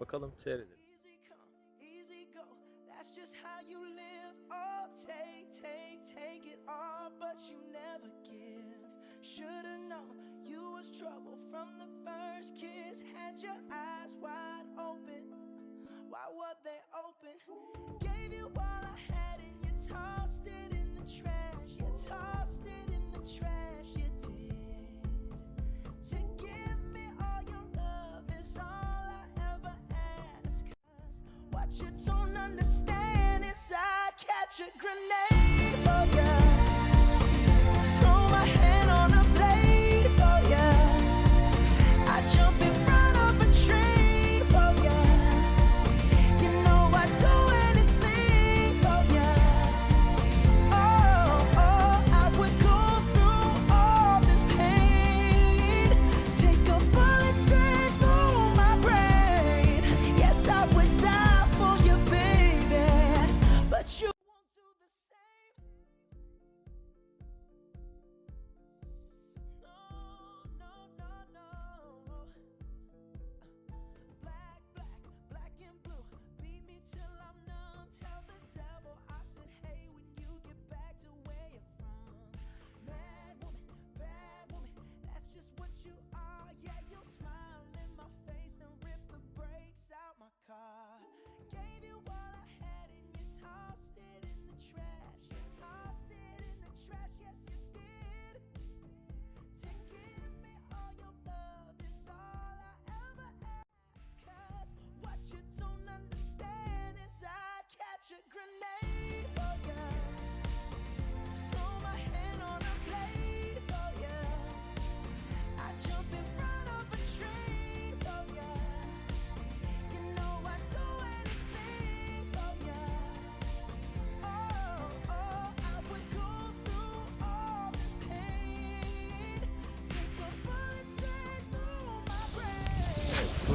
Bakalım seyredelim. That's just how you live. Oh, take, take, take it all, but you never give. Should've known you was trouble from the first kiss. Had your eyes wide open. Why were they open? Gave you all I had and you tossed it in the trash. you don't understand is I catch a grenade.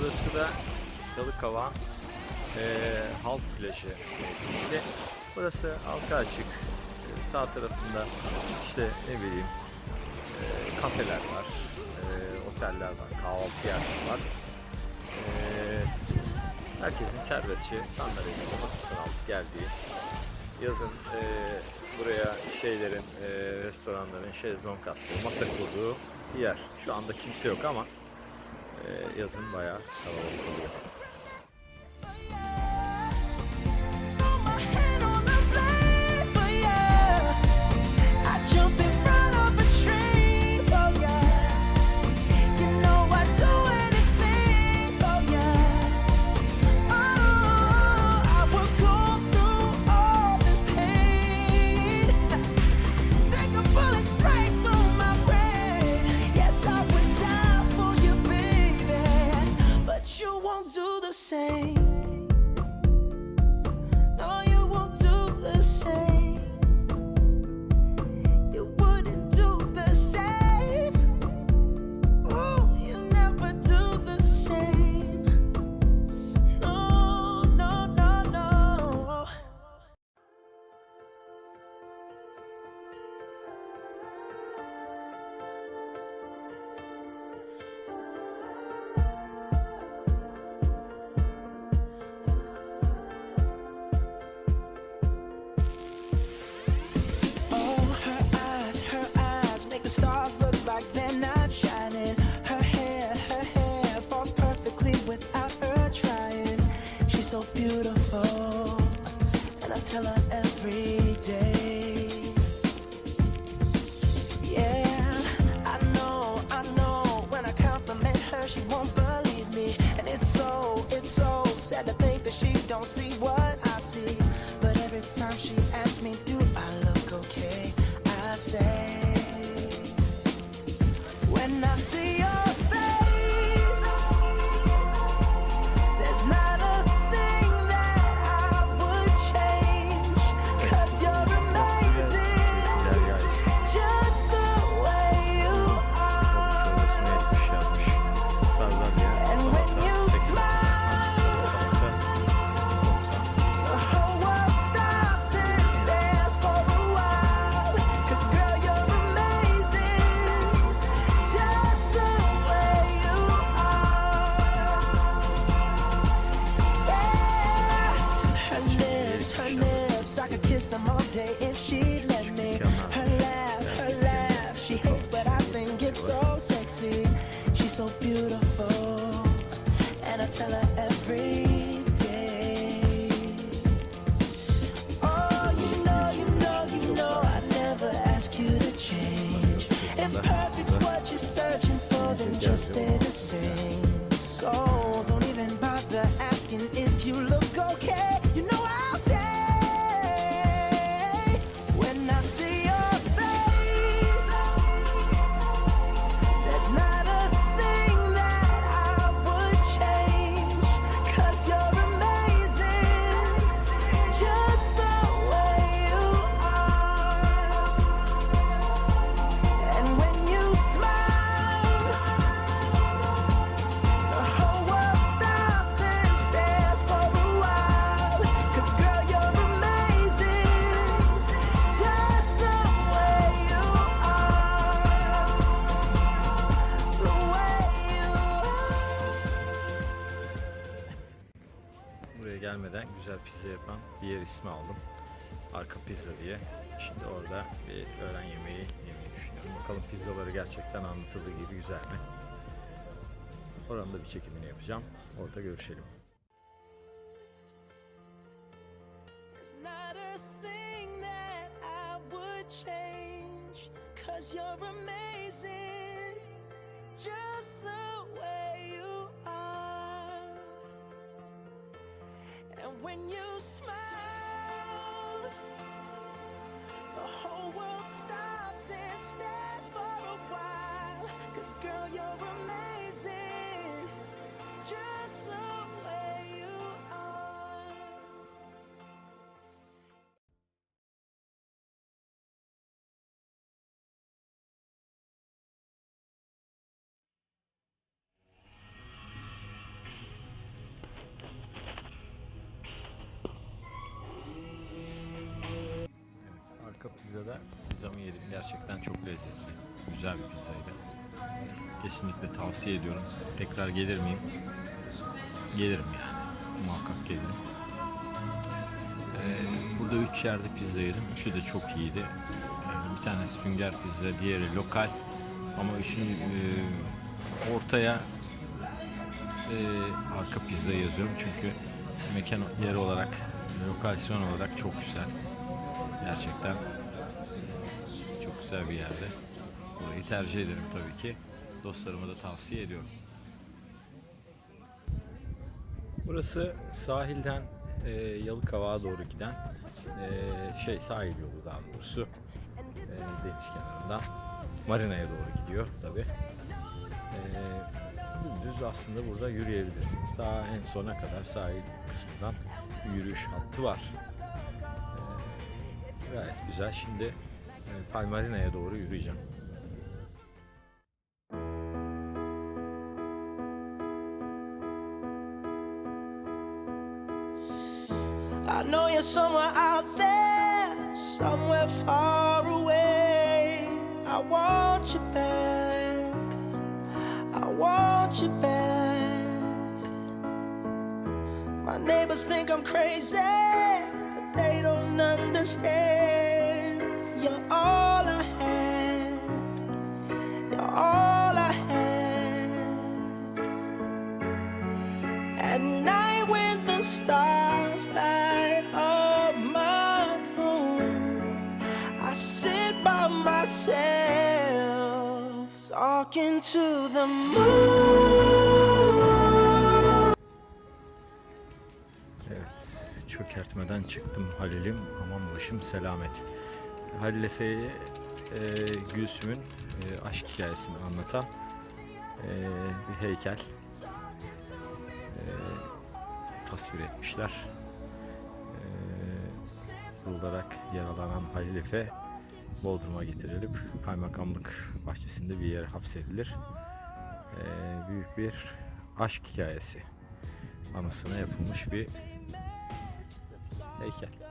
Burası da Çalık Hava e, Halk Plajı mevkinde. Burası halka açık. E, sağ tarafında işte ne bileyim e, kafeler var, e, oteller var, kahvaltı yerleri var. E, herkesin serbestçe sandalyesi masasının altı geldiği yazın e, buraya şeylerin, e, restoranların şezlong attığı, masa kurduğu bir yer. Şu anda kimse yok ama ee, yazın bayağı kalabalık oluyor. say till I every Gelmeden güzel pizza yapan bir yer ismi aldım. Arka Pizza diye. Şimdi orada bir öğlen yemeği yemeyi düşünüyorum. Bakalım pizzaları gerçekten anlatıldığı gibi güzel mi? Oranın da bir çekimini yapacağım. Orada görüşelim. girl, you're a man. Pizzada pizzamı yedim. Gerçekten çok lezzetli. Güzel bir pizzaydı. Kesinlikle tavsiye ediyorum. Tekrar gelir miyim? Gelirim yani. Muhakkak gelirim. Ee, burada üç yerde pizza yedim. Üçü de çok iyiydi. Ee, bir tanesi sünger pizza, diğeri lokal. Ama üçüncü e, ortaya e, arka pizza yazıyorum çünkü mekan yeri olarak, lokasyon olarak çok güzel. Gerçekten güzel bir yerde. Burayı tercih ederim tabii ki. Dostlarıma da tavsiye ediyorum. Burası sahilden e, Yalıkavak'a doğru giden e, şey sahil yolu daha doğrusu. E, deniz kenarından marinaya doğru gidiyor tabii. E, dümdüz aslında burada yürüyebilirsiniz. Daha en sona kadar sahil kısmından yürüyüş hattı var. E, gayet güzel. Şimdi Palmarina'ya doğru yürüyeceğim. I know you're somewhere out there, somewhere far away. I want you back. I want you back. My neighbors think I'm crazy, but they don't understand. Stars light up my room, I sit by myself talking to the moon. Evet, çökertmeden çıktım Halil'im, aman başım selamet. Halil Efe'ye e, Gülsüm'ün e, aşk hikayesini anlatan e, bir heykel tasvir etmişler. E, olarak yaralanan Halil Efe Bodrum'a getirilip kaymakamlık bahçesinde bir yere hapsedilir. E, büyük bir aşk hikayesi anısına yapılmış bir heykel.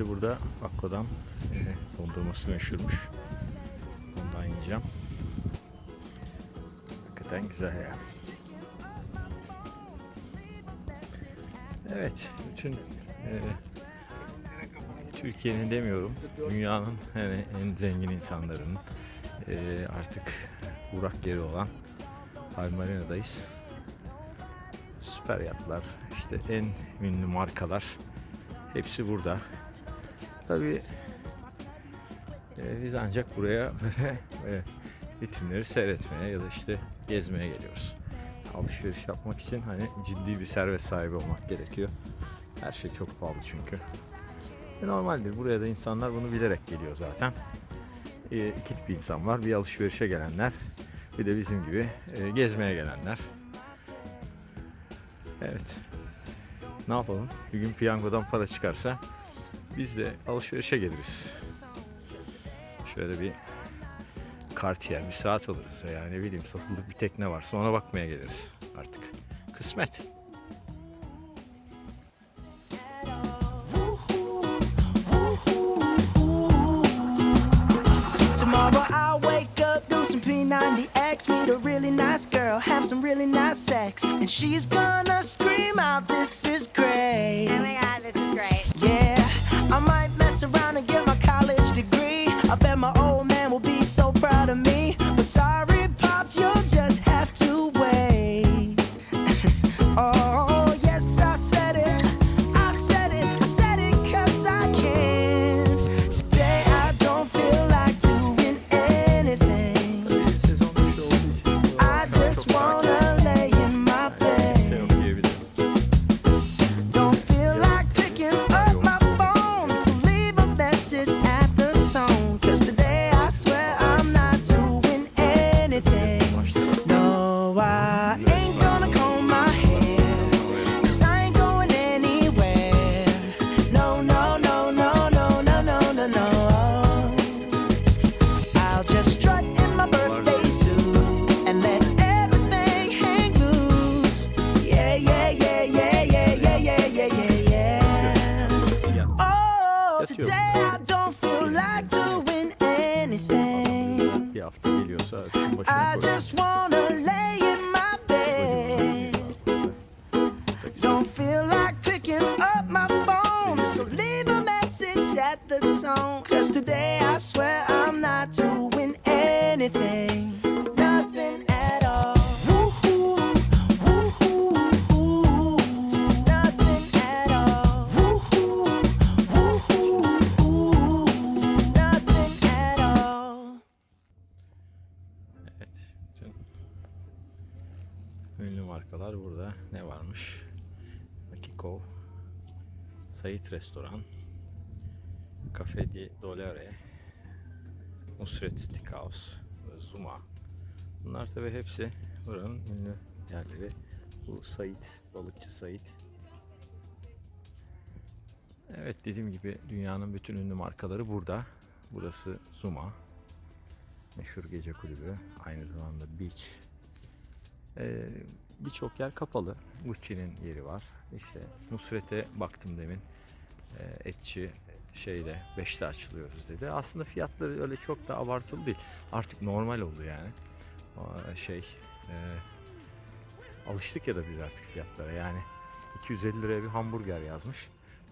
Dönüşte burada Akko'dan e, dondurması meşhurmuş. Ondan yiyeceğim. Hakikaten güzel ya. Evet, bütün e, Türkiye'nin demiyorum, dünyanın yani en zengin insanlarının e, artık uğrak yeri olan Almarina'dayız. Süper yatlar, işte en ünlü markalar hepsi burada. Tabii e, biz ancak buraya böyle e, vitrinleri seyretmeye ya da işte gezmeye geliyoruz. Alışveriş yapmak için hani ciddi bir servet sahibi olmak gerekiyor. Her şey çok pahalı çünkü. E, normaldir. Buraya da insanlar bunu bilerek geliyor zaten. E, iki tip insan var. Bir alışverişe gelenler. Bir de bizim gibi e, gezmeye gelenler. Evet. Ne yapalım? Bir gün piyangodan para çıkarsa biz de alışverişe geliriz. Şöyle bir Cartier bir saat alırız veya ne bileyim satılık bir tekne varsa ona bakmaya geliriz artık. Kısmet. Tomorrow I'll wake up, do some P90X, meet a really nice girl, have some really nice sex, and she's gonna scream out, "This I bet my old markalar burada. Ne varmış? Makiko, Sait Restoran, Cafe di Dolore, Nusret Steakhouse, Zuma. Bunlar tabi hepsi buranın ünlü yerleri. Bu Sait, balıkçı Sait. Evet dediğim gibi dünyanın bütün ünlü markaları burada. Burası Zuma meşhur gece kulübü. Aynı zamanda beach. Ee, Birçok yer kapalı. Gucci'nin yeri var. İşte Nusret'e baktım demin. Ee, etçi şeyde 5'te açılıyoruz dedi. Aslında fiyatları öyle çok da abartılı değil. Artık normal oldu yani. Aa, Şey e, alıştık ya da biz artık fiyatlara. Yani 250 liraya bir hamburger yazmış.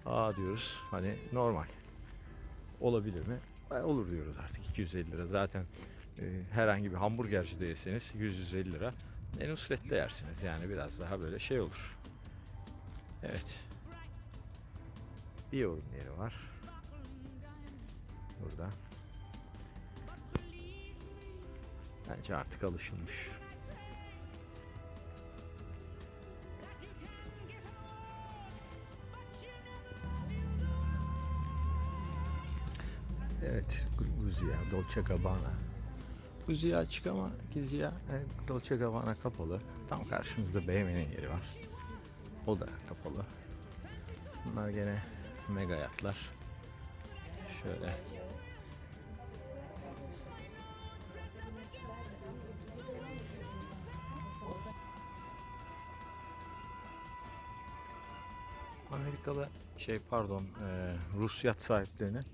Aa diyoruz hani normal. Olabilir mi? E, Olur diyoruz artık 250 lira. Zaten e, herhangi bir hamburgercide yeseniz 100-150 lira. En Nusret'te yersiniz yani biraz daha böyle şey olur. Evet. Bir yorum yeri var. Burada. Bence artık alışılmış. Evet, Guzia, Dolce Gabbana. Guzia açık ama Gizia, e, Dolce Gabbana kapalı. Tam karşımızda BMW'nin yeri var. O da kapalı. Bunlar gene mega yatlar. Şöyle. Amerikalı şey pardon e, Rus yat sahiplerinin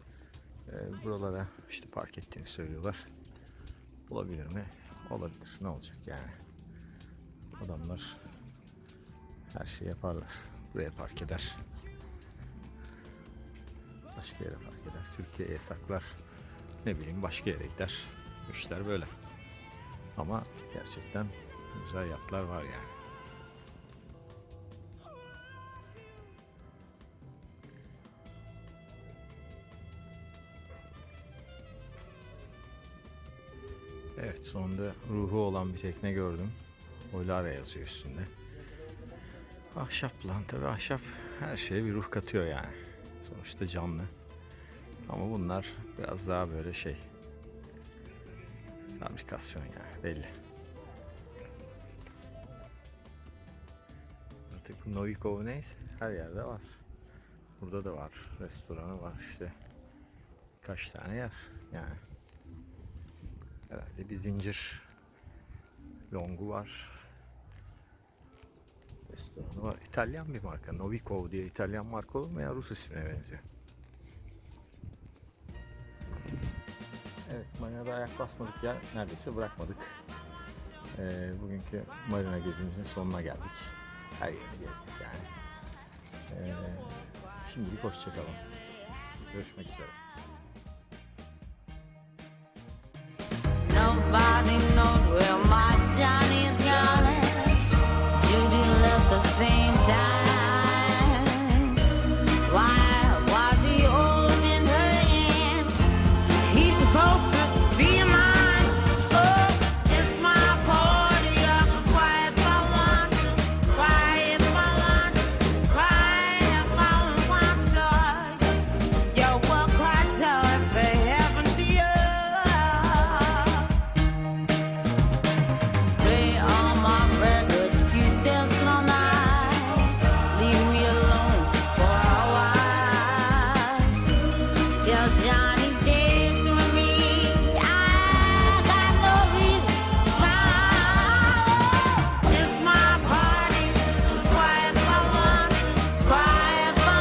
e, buralara işte park ettiğini söylüyorlar. Olabilir mi? Olabilir. Ne olacak yani? Adamlar her şeyi yaparlar. Buraya park eder. Başka yere park eder. Türkiye'ye saklar. Ne bileyim başka yere gider. İşler böyle. Ama gerçekten güzel yatlar var yani. Sonunda ruhu olan bir tekne gördüm. Oylara yazıyor üstünde. Ahşap lan tabi ahşap her şeye bir ruh katıyor yani. Sonuçta canlı. Ama bunlar biraz daha böyle şey. Fabrikasyon yani belli. Artık bu Novikov neyse her yerde var. Burada da var. Restoranı var işte. Kaç tane yer yani. Herhalde bir zincir longu var. Restoranı var. İtalyan bir marka. Novikov diye İtalyan marka ya? Rus ismine benziyor. Evet, marinada ayak basmadık ya. Neredeyse bırakmadık. Ee, bugünkü marina gezimizin sonuna geldik. Her yeri gezdik yani. Ee, şimdilik hoşçakalın. Görüşmek üzere. Nobody knows where my